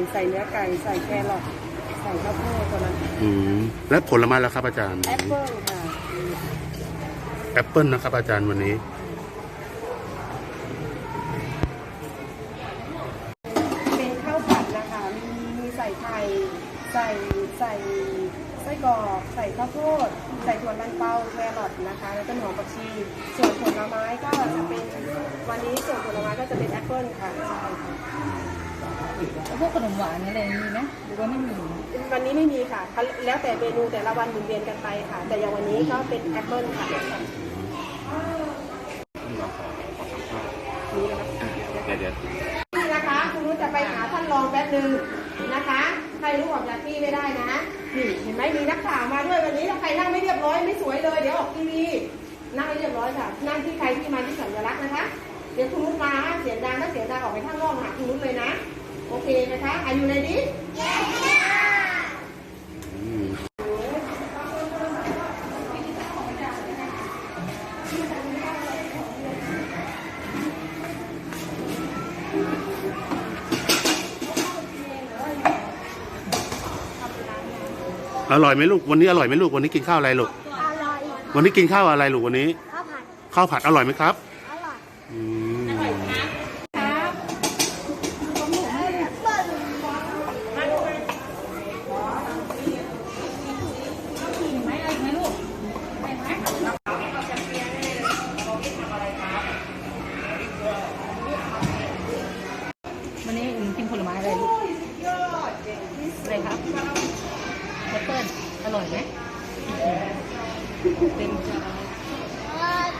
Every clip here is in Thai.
เนี่ยค่ะข้าวผัดไข่ใส่เนื้อไก่ใส่แครอทใส่ข้าวโพดตัวนั้นอืมและผลไม้แล้วครับอาจารย์แอปเปิ้ลค่ะแอปเปิลนะครับ อาจารย์วันนี้ เป็นข้าวผัดนะคะ มีมีใส่ไข่ใส่ใส่ไส้กรอกใส่ข้าวโพดใส่ถั่วลันเปาแครอทนะคะ แล้วก็หอมผักชี ส่วนผลไม้ก็จะเป็นวันนี้ส่วนผลไม้ก็จะเป็นแอปเปิ้ลค่ะใช่ค่ะแล้ว พวกขนมหวานอะไรมีไหมหรือว่าไม่มีวันนี้ไม่มีค่ะ แล้วแต่เมนูแต่ละวันหมุนเวียนกันไปค่ะ แต่อย่างวันนี้ก็เป็นแอปเปิลค่ะเราขอขอสัมภาษณ์นี่นะคะเดี๋ยวเดี๋ยวนี่นะคะคุณรู้จะไปหาท่านรองแป๊บหนึ่งนะคะใครรู้ออกจากที่ไม่ได้นะนี่เห็นไหมมีนักข่าวมาด้วยวันนี้ถ้าใครนั่งไม่เรียบร้อยไม่สวยเลยเดี๋ยวออกทีวีนั่งให้เรียบร้อยค่ะนั่งที่ใครที่มาที่สัญลักษณ์นะคะ เดี๋ยวคุณนุชมาเสียงดังถ้าเสียงดังออกไปข้างนอกหาคุณนุชเลยนะ โอเคนะคะอายุในนี้อืมอร่อยไหมลูกวันนี้อร่อยไหมลูกวันนี้กินข้าวอะไรลูก อร่อยวันนี้กินข้าวอะไรลูกวันนี้ ข้าวผัดข้าวผัดอร่อยไหมครับ อร่อย อืม ไหมอะไรไหมลูก วันนี้อืมกินผลไม้อะไรลูกอะไรครับแอปเปิ้ลอร่อยไหมเต็มจาน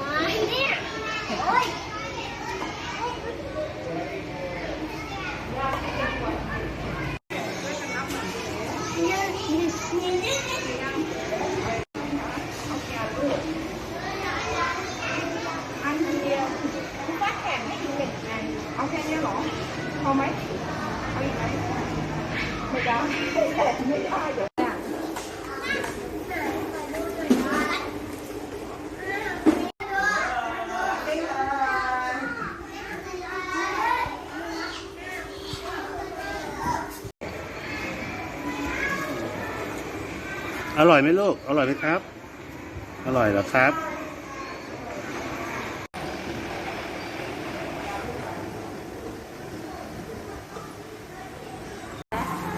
ว้ายเนี่ยโอ้ย อันเดียวคุณป้าแข่งให้ดูหนึ่งอันเอาแค่นี้เหรอพอไหมเอาอีกไหมไม่ได้แข่งไม่ได้เดี๋ยวอร่อยไหมลูก อร่อยไหมครับ อร่อยหรอครับ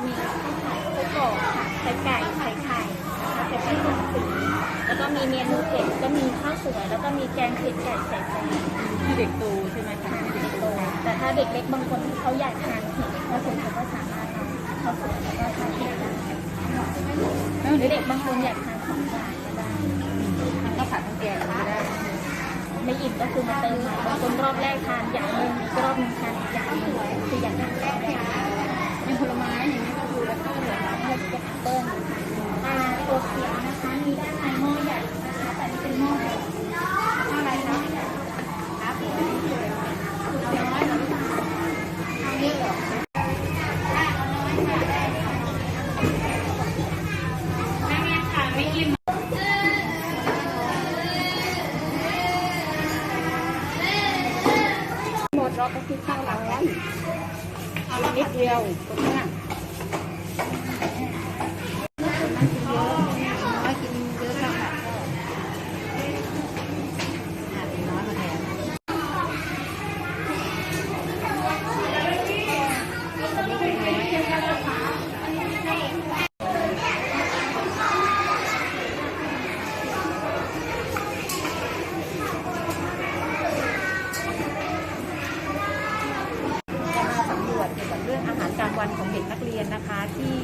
มีข้าวผัดไส้กรอกค่ะไข่ไก่ไข่ไข่นะคะไข่ไก่ต้มสีแล้วก็มีเมนูเผ็ดก็มีข้าวสวยแล้วก็มีแกงเผ็ดไก่ใส่ไข่ที่เด็กโตใช่ไหมคะเด็กโตแต่ถ้าเด็กเล็กบางคนที่เขาอยากทานเผ็ดก็คือเขาก็สามารถทาข้าวสวยแล้วก็ทานเผ็ดได้หรือเด็กบางคนอยากทานของหวานก็ได้ ไม่อิ่มก็คือมาเติมใหม่บางคนรอบแรกทานอย่างหนึงอีกรอบหนึงทานอีกอย่างหนึงคืออย่างนั้นก็ได้เป็นผลไม้อย่างนี้ก็คือแล้วก็เหลือเลือกจะเปิ้ลอ่าตัวเขียวนะคะมีด้านในหม้อใหญ่นะคะแต่นี่เป็นหม้อเล็กหม้ หมดเราก็คือข้าวร้อนเอานิดเดียวตรงนี้ย น้อยกินเยอะข้าวผัดก็อาจจะน้อยมาแทน จะมาสำรวจเกี่ยวกับเรื่องอาหารกลางวันของเด็กนักเรียนนะคะ ที่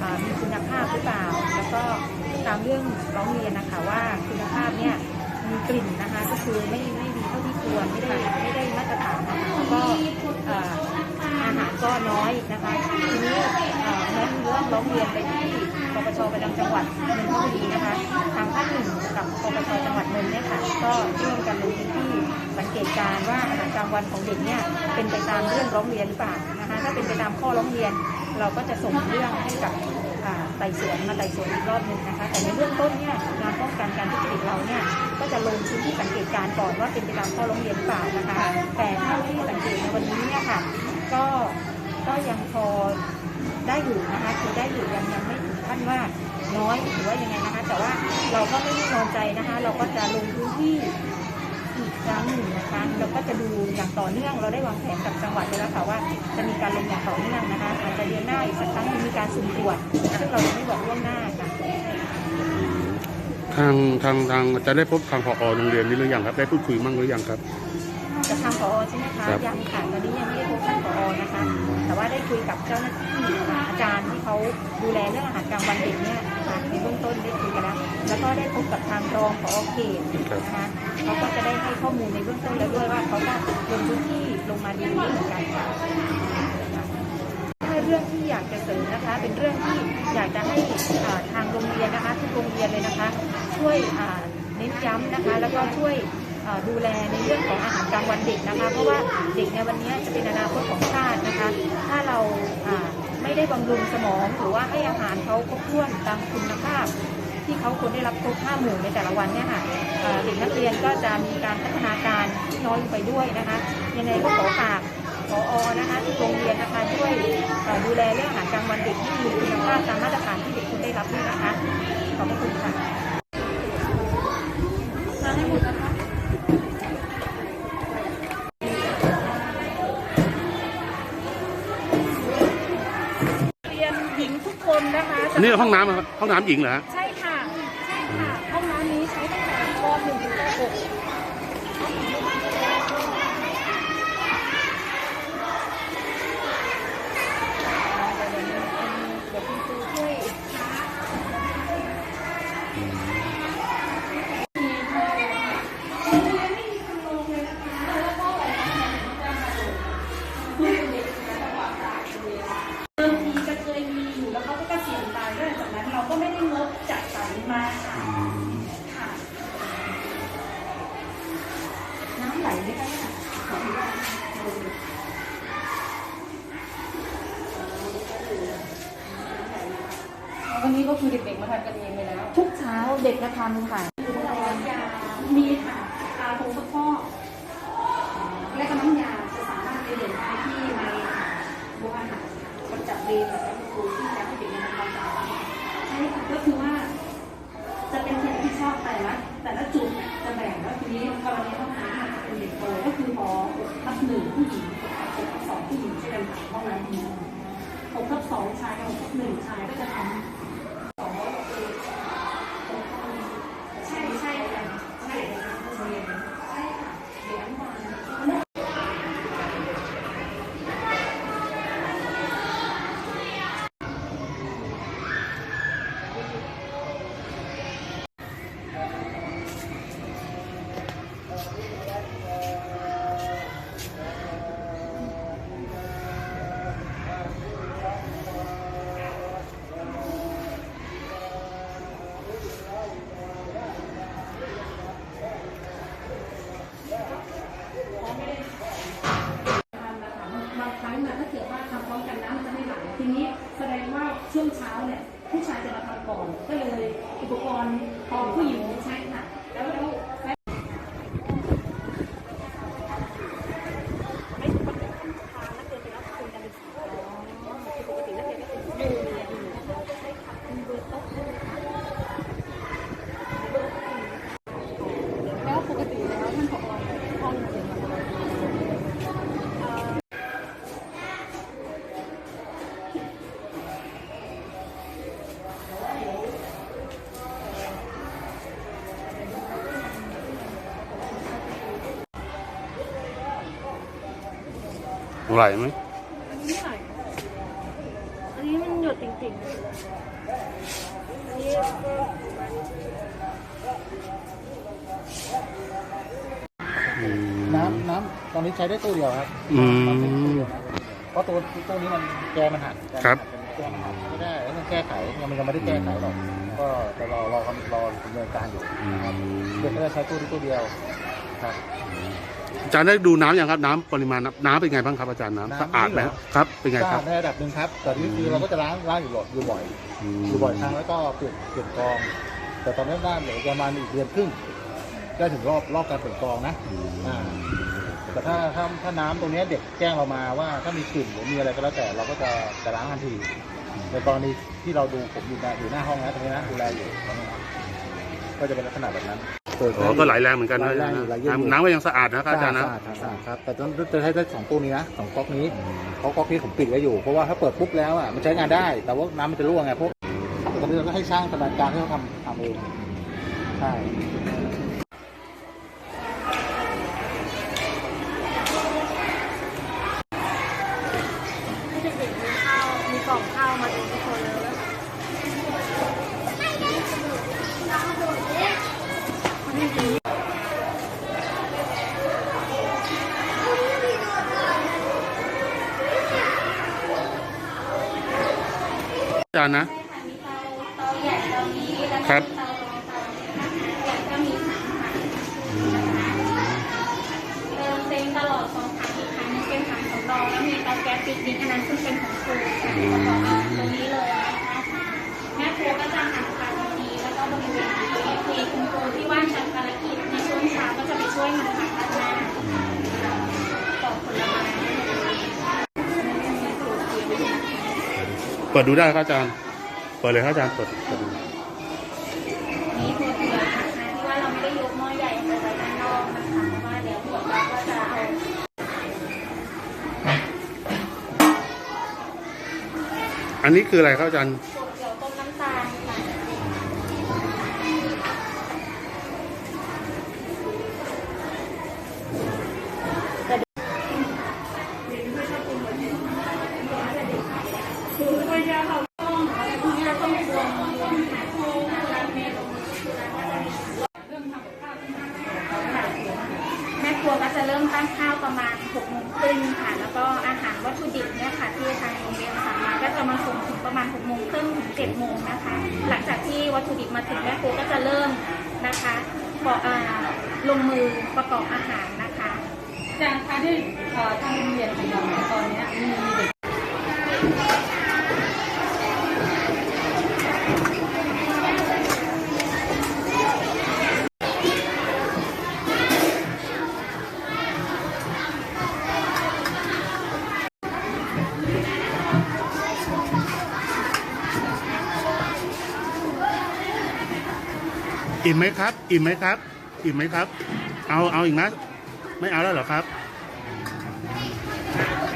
อ่ามีคุณภาพหรือเปล่า แล้วก็ตามเรื่องร้องเรียนนะคะว่าคุณภาพเนี่ยมีกลิ่นนะคะ ก็คือไม่ไม่ดีเท่าที่ควรไม่ได้ไม่ได้มาตรฐานนะคะแล้วก็เอ่ออาหารก็น้อยนะคะ ทีนี้เอ่อแม้มีเร้องเรียนไปที่ปปชประจำจังหวัดนนทบุรีนะคะ ทางภาคหนึ่งกับปปชจังหวัดนนท์เนี่ยค่ะ ก็ร่วมกันลงพื้นที่สังเกตการว่าอาหารกลางวันของเด็กเนี่ยเป็นไปตามเรื่องร้องเรียนหรือเปล่านะคะ ถ้าเป็นไปตามข้อร้องเรียน เราก็จะส่งเรื่องให้กับไต่สวนมาไต่สวนอีกรอบหนึ่งนะคะ แต่ในเบื้องต้นเนี่ยงานป้องกันการทุจริตเราเนี่ยก็จะลงพื้นที่สังเกตการก่อนว่าเป็นไปตามข้อร้องเรียนหรือเปล่านะคะ แต่เท่าที่สังเกตในวันนี้เนี่ยค่ะ ก็ก็ยังพอ ได้อยู่นะคะคือได้อยู่ยังยังไม่ถึงขั้นว่าน้อยหรือว่ายังไงนะคะ แต่ว่าเราก็ไม่นิ่งนอนใจนะคะ เราก็จะลงพื้นที่อีกครั้งหนึ่งนะคะเราก็จะดูอย่างต่อเนื่องเราได้วางแผนกับจังหวัดไว้แล้วค่ะว่าจะมีการลงอย่างต่อเนื่องนะคะอาจจะเดือนหน้าอีกสักครั้งหนึ่งมีการสุ่มตรวจซึ่งเรายังไม่บอกล่วงหน้าค่ะทางทางทางจะได้พบทางผอโรงเรียนนี้หรือยังครับ ได้พูดคุยมั่งหรือยังครับกับทางผอใช่ไหมคะครับยังค่ะตอนนี้ยังไม่ กับเจ้าหน้าที่ค่ะอาจารย์ที่เขาดูแลเรื่องอาหารกลางวันเด็กเนี่ยค่ะในเบื้องต้นได้คุยกันแล้วแล้วก็ได้พบกับทางรองผอเขตนะคะเขาก็จะได้ให้ข้อมูลในเบื้องต้นแล้วด้วยว่าเขาก็ลงพื้นที่ลงมาดูด้วยเหมือนกันค่ะถ้าเรื่องที่อยากจะเสริมนะคะ เป็นเรื่องที่อยากจะให้ทางโรงเรียนนะคะทุกโรงเรียนเลยนะคะ ช่วยเน้นย้ำนะคะ แล้วก็ช่วย ดูแลในเรื่องของอาหารกลางวันเด็กนะคะ เพราะว่าเด็กในวันนี้จะเป็นอนาคตของชาตินะคะ ถ้าเราไม่ได้บำรุงสมองหรือว่าให้อาหารเขาครบถ้วนตามคุณภาพ ที่เขาควรได้รับครบห้าหมู่ในแต่ละวันเนี่ยค่ะเด็กนักเรียนก็จะมีการพัฒนาการที่น้อยลงไปด้วยนะคะยังไงก็ขอฝากขออนะคะที่โรงเรียนนะคะช่วยดูแลเรื่องอาหารกลางวันเด็กที่มีคุณภาพตามมาตรฐานที่เด็กควรได้รับด้วยนะคะขอบคุณค่ะ นนะคะอันนี้ห้องน้ำครับห้องน้ำหญิงเหรอฮะใช่ เด็กจะทำค่ะ มีค่ะตาโงสะโพกและก็น้ำยาจะสามารถไปเด่นได้ที่ในโรงอาหารคนจัดเรียนกับครูที่จะให้เด็กๆทำความสะอาดใช่ค่ะก็คือว่า จะเป็นเขตที่ชอบแต่ละแต่ละจุดเนี่ยจะแบ่งว่าทีนี้กรณีห้องน้ำจะเป็นเด็กโตก็คือพอทับหนึ่งผู้หญิงทับสองผู้หญิงใช่กันห้องน้ำหญิง6ทับสองชายกับ6ทับหนึ่งชายก็จะทำ ไหลไหมอันนี้มันหยดจริงๆอันนี้ก็อืม น้ำน้ำตอนนี้ใช้ได้ตัวเดียวครับอืมน้ำใช้ตัวเดียวนะเพราะตัวตัวนี้มันแกมันหักแกมันครับหักเป็นแกมันหักไม่ได้แล้วมันแก้ไขยังมันยังไม่ได้แก้ไขหรอกก็แต่รอรอรอดำเนินการอยู่อืครับม เด็กก็จะใช้ตัวนี้ตัวเดียวครับ อาจารย์ได้ดูน้ำยังครับน้ำปริมาณน้ำน้ำเป็นไงบ้างครับอาจารย์น้ำน้ำสะอาดไหมนี่เหรอ ครับเป็นไงสะคอารัดบในระดับหนึ่งครับ แต่นี่คือเราก็จะล้างล้างอยู่บ่อยอยู่บ่อยอืม อยู่บ่อยครั้งแล้วก็เปลี่ยนเปลี่ยนกรอง แต่ตอนนี้ด้านเหลือประมาณอีกเดือนครึ่งได้ถึงรอบรอบการเปลี่ยนกรองนะอืมอ่าแต่ถ้าถ้าถ้าน้ำตรงเนี้ยเด็กแจ้งเรามาว่าถ้ามีกลิ่นหรือมีอะไรก็แล้วแต่เราก็จะจะล้างทันทีในกรณีที่เราดูผมอยู่หน้าอยู่หน้าห้องนะตรงนี้นะดูแลอยู่ตรงนี้นะก็จะเป็นลักษณะแบบนั้น อ๋อก็ไหลแรงเหมือนกันไหลนะแรงอยู่ไหลเยอะอยู่ น้ำน้ำก็ยังสะอาดนะครับอาจารย์นะ สะอาดครับสะอาดครับ แต่ต้องจะให้ได้สองตู้นี้นะสองก๊อกนี้เพราะก๊อกนี้ผมปิดไว้อยู่ เพราะว่าถ้าเปิดปุ๊บแล้วอะมันใช้งานได้ แต่ว่าน้ำมันจะรั่วไงพวกตอนนี้เราก็ให้ช่างชำนาญการที่เขาทำทำเอง ใช่ มีกล่องข้าวมาเองทุกคนเลย อาจารย์นะ ใช่ค่ะมีเตาเตาใหญ่เตานี้แล้ว ครั ก็ บ เตาลงเตาเล็กนะคะใหญ่ก็มีสามถั งเติมเต็มตลอดสองถังอีกถังหนึงเป็นถังสำรองแล้วมีเตาแก๊สปินิกอันนั้นซึ่งเป็นของครูค่ะแล้วก็เอาตรงนี้เลยนะคะแม่ครัวก็จะหันผักดีๆแล้วก็บริเวณนี้ทีคุณครูที่ว่างจากภารกิจในช่วงเช้าก็จะไปช่วยหั่นผักด้านหน้าปอกผลไม้ เปิดดูได้ครับอาจารย์ เปิดเลยครับอาจารย์เปิดเปิดดูนี่คือที่ว่าเราไม่ได้ยกหม้อใหญ่ออกไปไว้ด้านนอกนะคะเพราะว่าเดี๋ยวหัวเราก็จะเอาอันนี้คืออะไรครับอาจารย์ถั่วเขียวต้มน้ำตาลค่ะ คือพยาเขาต้องอะไรพวกนี้เราต้องรวมรวมหาคู่ร้านเมนูแม่ครัวก็จะเริ่มตั้งข้าวประมาณ6โมงครึ่งค่ะ แล้วก็อาหารวัตถุดิบเนี่ยค่ะที่ทางโรงเรียนสั่งมาก็จะมาส่งถึงประมาณ6โมงครึ่งถึง7โมงนะคะ หลังจากที่วัตถุดิบมาถึงแม่ครัวก็จะเริ่มนะคะปอกอ่าลงมือประกอบอาหารนะคะ อาจารย์คะ ที่ทางโรงเรียนของเราเนี่ยตอนเนี้ยมีเด็กอิ่มไหมครับ อิ่มไหมครับ อิ่มไหมครับ เอา เอาอีกนะ ไม่เอาแล้วเหรอครับ はい。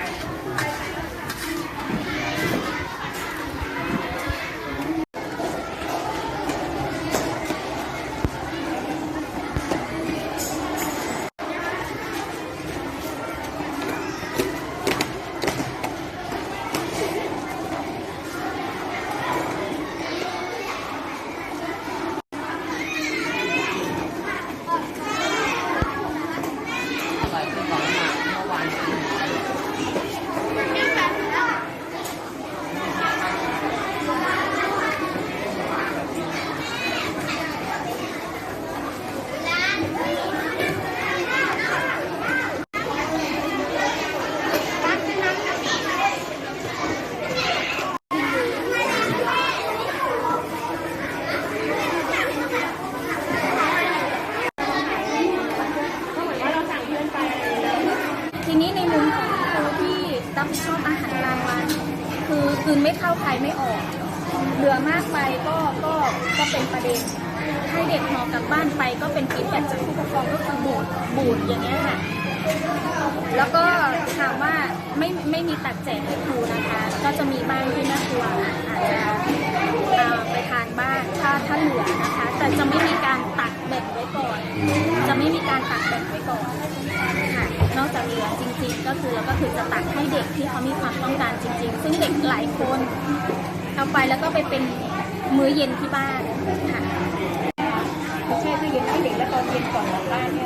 นี้ในมุมของครูที่รับผิดชอบอาหารกลางวันคือคืนไม่เข้าใครไม่ออกเหลือมากไปก็ก็ก็เป็นประเด็นให้เด็กหอกลับบ้านไปก็เป็นฟีดแบ็กจากผู้ปกครองก็คือบูดบูดอย่างเงี้ยค่ะ แล้วก็ถามว่าไม่ไม่มีตัดแจกให้ครูนะคะ ก็จะมีบ้างที่แม่ครัวอาจจะไปทานบ้างถ้าถ้าเหลือนะคะ แต่จะไม่มีการตัดแบ่งไว้ก่อน จะไม่มีการตัดแบ่งไว้ก่อน อกจากเหลือจริง ๆ ก็คือเราก็คือจะตักให้เด็กที่เขามีความต้องการจริง ๆ ซึ่งเด็กหลายคนเอาไปแล้วก็ไปเป็นมื้อเย็นที่บ้านค่ะ ใช่คือเย็นให้เด็กแล้วตอนเย็นก่อนกลับบ้านเนี่ย